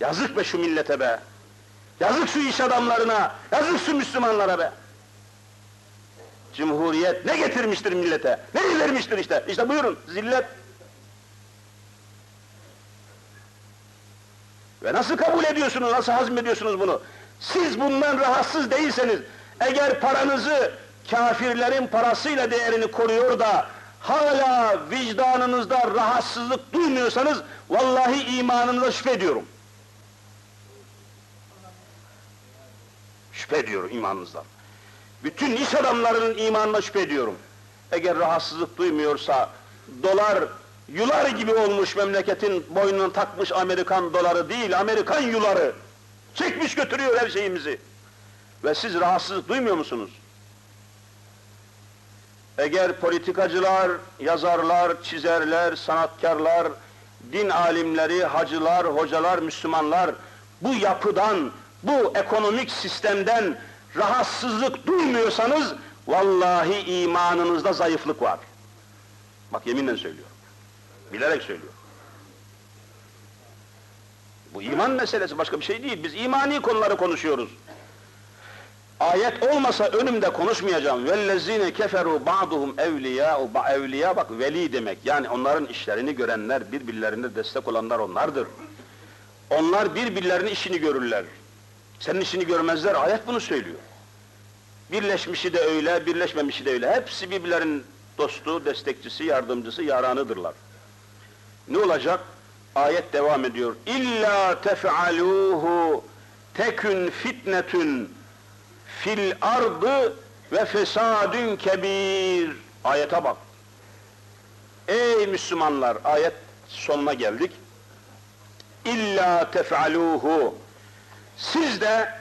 Yazık be şu millete be. Yazık şu iş adamlarına, yazık şu Müslümanlara be. Cumhuriyet ne getirmiştir millete? Ne vermiştir işte? İşte buyurun, zillet. Ve nasıl kabul ediyorsunuz, nasıl hazmediyorsunuz bunu? Siz bundan rahatsız değilseniz, eğer paranızı kafirlerin parasıyla değerini koruyor da hala vicdanınızda rahatsızlık duymuyorsanız vallahi imanınıza şüphe ediyorum. Şüphe ediyorum imanınızdan. Bütün iş adamlarının imanına şüphe ediyorum. Eğer rahatsızlık duymuyorsa, dolar yular gibi olmuş memleketin boynuna takmış Amerikan doları değil, Amerikan yuları. Çekmiş götürüyor her şeyimizi. Ve siz rahatsızlık duymuyor musunuz? Eğer politikacılar, yazarlar, çizerler, sanatkarlar, din alimleri, hacılar, hocalar, Müslümanlar bu yapıdan, bu ekonomik sistemden rahatsızlık duymuyorsanız vallahi imanınızda zayıflık var. Bak yeminle söylüyorum. Bilerek söylüyorum. Bu iman meselesi başka bir şey değil. Biz imani konuları konuşuyoruz. Ayet olmasa önümde konuşmayacağım. Vellezine keferu ba'duhum evliya evliya bak veli demek. Yani onların işlerini görenler, birbirlerine destek olanlar onlardır. Onlar birbirlerinin işini görürler. Senin işini görmezler. Ayet bunu söylüyor. Birleşmişi de öyle, birleşmemişi de öyle. Hepsi birbirlerinin dostu, destekçisi, yardımcısı, yaranıdırlar. Ne olacak? Ayet devam ediyor. İlla tef'aluhu tekün fitnetün fil ardı ve fesadün kebir. Ayete bak. Ey Müslümanlar, ayet sonuna geldik. İlla tef'aluhu. Siz de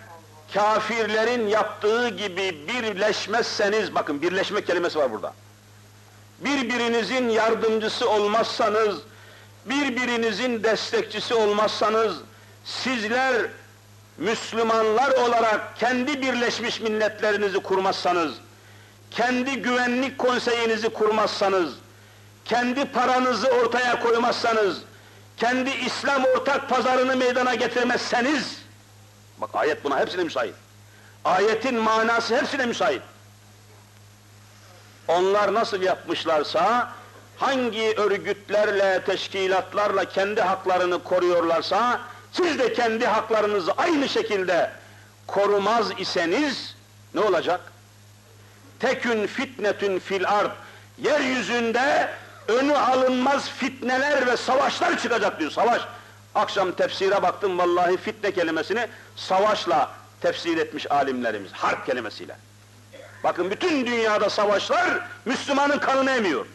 kafirlerin yaptığı gibi birleşmezseniz, bakın birleşme kelimesi var burada. Birbirinizin yardımcısı olmazsanız, birbirinizin destekçisi olmazsanız, sizler Müslümanlar olarak kendi Birleşmiş Milletlerinizi kurmazsanız, kendi güvenlik konseyinizi kurmazsanız, kendi paranızı ortaya koymazsanız, kendi İslam ortak pazarını meydana getirmezseniz, bak ayet buna hepsine müsait. Ayetin manası hepsine müsait. Onlar nasıl yapmışlarsa, hangi örgütlerle, teşkilatlarla kendi haklarını koruyorlarsa, siz de kendi haklarınızı aynı şekilde korumaz iseniz ne olacak? Tekün fitnetün fil ard. Yeryüzünde önü alınmaz fitneler ve savaşlar çıkacak diyor. Savaş. Akşam tefsire baktım vallahi fitne kelimesini savaşla tefsir etmiş alimlerimiz. Harp kelimesiyle. Bakın bütün dünyada savaşlar Müslümanın kanını emiyor.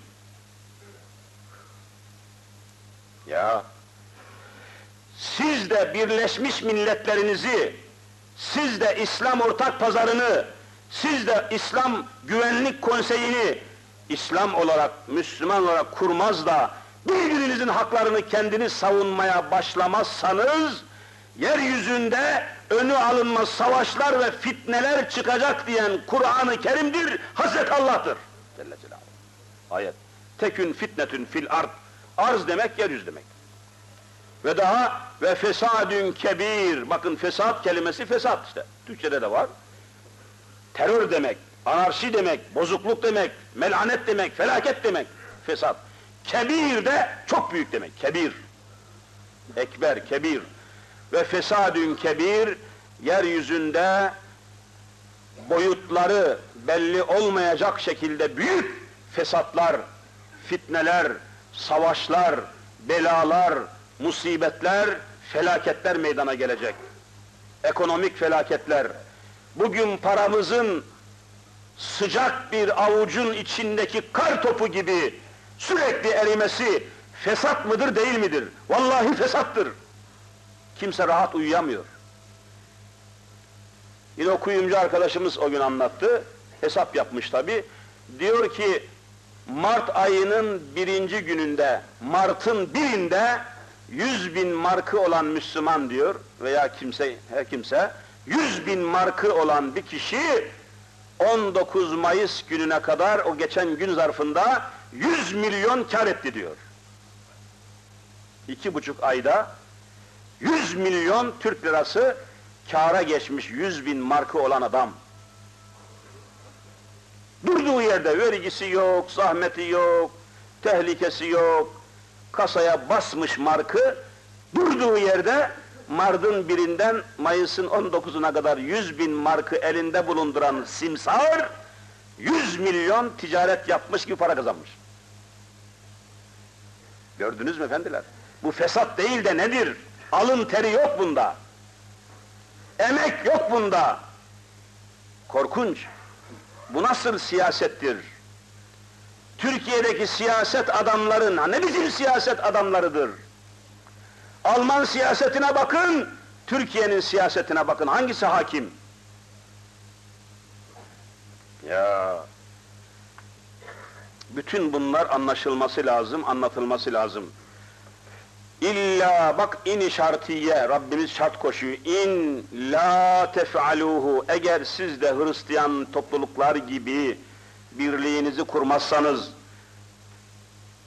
Ya siz de Birleşmiş Milletlerinizi, siz de İslam Ortak Pazarını, siz de İslam Güvenlik Konseyi'ni İslam olarak, Müslüman olarak kurmaz da birbirinizin haklarını kendiniz savunmaya başlamazsanız yeryüzünde önü alınmaz savaşlar ve fitneler çıkacak diyen Kur'an-ı Kerim'dir, Hazreti Allah'tır. Celle Celaluhu. Ayet. Tekün fitnetün fil ard. Arz demek yeryüzü demek. Ve daha ve fesadün kebir. Bakın fesat kelimesi fesat işte. Türkçede de var. Terör demek, anarşi demek, bozukluk demek, melanet demek, felaket demek. Fesat. Kebir de çok büyük demek. Kebir. Ekber, kebir. Ve fesadün kebir yeryüzünde boyutları belli olmayacak şekilde büyük fesatlar, fitneler, savaşlar, belalar, musibetler, felaketler meydana gelecek. Ekonomik felaketler. Bugün paramızın sıcak bir avucun içindeki kar topu gibi sürekli erimesi fesat mıdır değil midir? Vallahi fesattır. Kimse rahat uyuyamıyor. Yine o kuyumcu arkadaşımız o gün anlattı. Hesap yapmış tabi. Diyor ki Mart ayının birinci gününde, Mart'ın birinde 100 bin markı olan Müslüman diyor veya kimse, her kimse 100 bin markı olan bir kişi 19 Mayıs gününe kadar o geçen gün zarfında 100 milyon kar etti diyor. İki buçuk ayda 100 milyon Türk lirası kâra geçmiş 100 bin markı olan adam. Durduğu yerde vergisi yok, zahmeti yok, tehlikesi yok. Kasaya basmış markı, durduğu yerde Mardın birinden Mayıs'ın 19'una kadar 100 bin markı elinde bulunduran simsar, 100 milyon ticaret yapmış gibi para kazanmış. Gördünüz mü efendiler? Bu fesat değil de nedir? Alın teri yok bunda. Emek yok bunda. Korkunç. Bu nasıl siyasettir? Türkiye'deki siyaset adamların, ne bizim siyaset adamlarıdır? Alman siyasetine bakın, Türkiye'nin siyasetine bakın. Hangisi hakim? Ya bütün bunlar anlaşılması lazım, anlatılması lazım. İlla bak in şartiye Rabbimiz şart koşuyor. İn la tef'aluhu eğer siz de Hristiyan topluluklar gibi birliğinizi kurmazsanız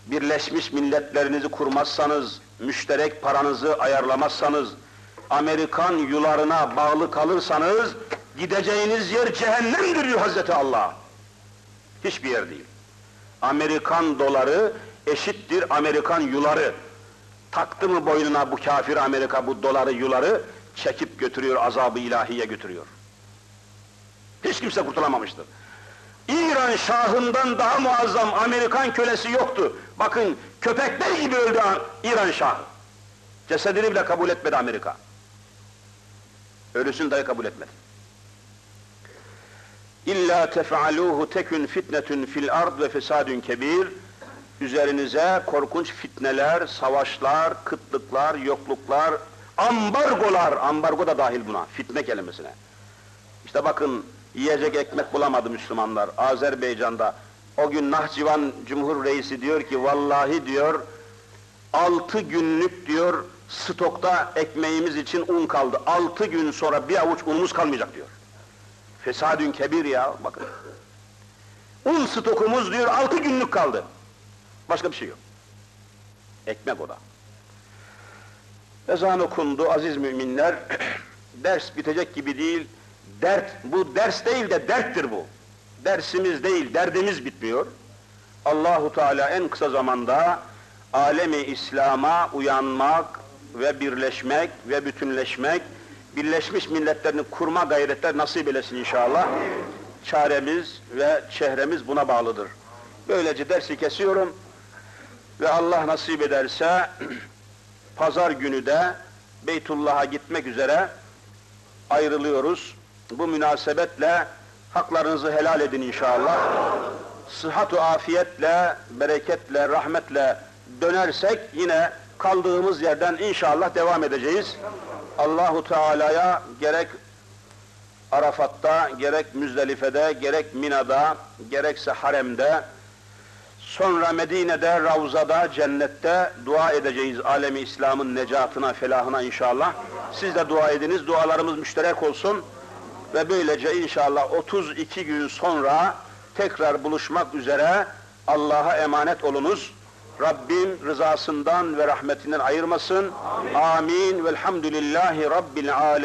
Birleşmiş milletlerinizi kurmazsanız, müşterek paranızı ayarlamazsanız, Amerikan yularına bağlı kalırsanız, gideceğiniz yer cehennemdir diyor Hazreti Allah. Hiçbir yer değil. Amerikan doları eşittir Amerikan yuları. Taktı mı boynuna bu kafir Amerika bu doları yuları, çekip götürüyor, azabı ilahiye götürüyor. Hiç kimse kurtulamamıştır. İran şahından daha muazzam Amerikan kölesi yoktu. Bakın köpekler gibi öldü İran şahı. Cesedini bile kabul etmedi Amerika. Ölüsünü dahi kabul etmedi. İlla tef'aluhu tekün fitnetun fil ard ve fesadun kebir. Üzerinize korkunç fitneler, savaşlar, kıtlıklar, yokluklar, ambargolar, ambargo da dahil buna, fitne kelimesine. İşte bakın yiyecek ekmek bulamadı Müslümanlar Azerbaycan'da. O gün Nahçıvan Cumhur Reisi diyor ki vallahi diyor altı günlük diyor stokta ekmeğimiz için un kaldı. Altı gün sonra bir avuç unumuz kalmayacak diyor. Fesadün kebir ya bakın. Un stokumuz diyor altı günlük kaldı. Başka bir şey yok. Ekmek o da. Ezan okundu aziz müminler. Ders bitecek gibi değil. Dert, bu ders değil de derttir bu. Dersimiz değil, derdimiz bitmiyor. Allahu Teala en kısa zamanda alemi İslam'a uyanmak ve birleşmek ve bütünleşmek, Birleşmiş Milletlerini kurma gayretler nasip eylesin inşallah. Çaremiz ve çehremiz buna bağlıdır. Böylece dersi kesiyorum ve Allah nasip ederse pazar günü de Beytullah'a gitmek üzere ayrılıyoruz. Bu münasebetle haklarınızı helal edin inşallah. Sıhhat-ı afiyetle, bereketle, rahmetle dönersek yine kaldığımız yerden inşallah devam edeceğiz. Allahu Teala'ya gerek Arafat'ta, gerek Müzdelife'de, gerek Mina'da, gerekse Harem'de, sonra Medine'de, Ravza'da, cennette dua edeceğiz alemi İslam'ın necatına, felahına inşallah. Siz de dua ediniz, dualarımız müşterek olsun ve böylece inşallah 32 gün sonra tekrar buluşmak üzere Allah'a emanet olunuz. Rabbim rızasından ve rahmetinden ayırmasın. Amin. Velhamdülillahi Rabbil alemin.